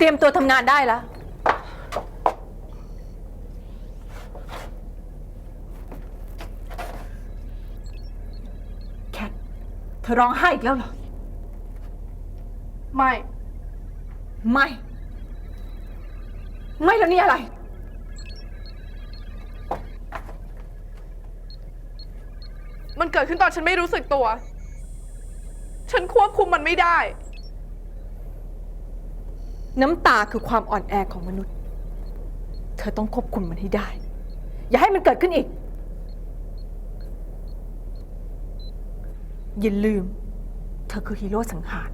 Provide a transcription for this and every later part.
เตรียมตัวทำงานได้แล้ว แคท เธอร้องไห้อีกแล้วเหรอ ไม่ ไม่ ไม่แล้วนี่อะไร มันเกิดขึ้นตอนฉันไม่รู้สึกตัว ฉันควบคุมมันไม่ได้ น้ำตาคือความอ่อนแอของมนุษย์ เธอต้องควบคุมมันให้ได้ อย่าให้มันเกิดขึ้นอีก อย่าลืม เธอคือฮีโร่สังหาร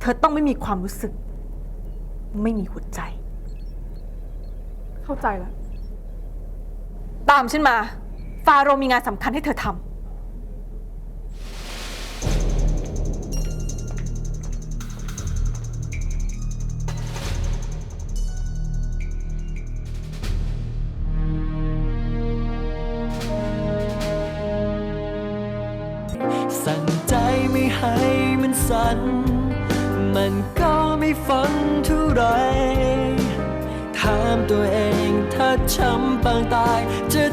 เธอต้องไม่มีความรู้สึก ไม่มีหัวใจ เข้าใจแล้ว ตามฉันมา ฟาโรห์มีงานสำคัญให้เธอทำ สั่งใจไม่ให้มันสั่น มันก็ไม่ฟังเท่าไร ถามตัวเองถ้าช้ำปางตายจะ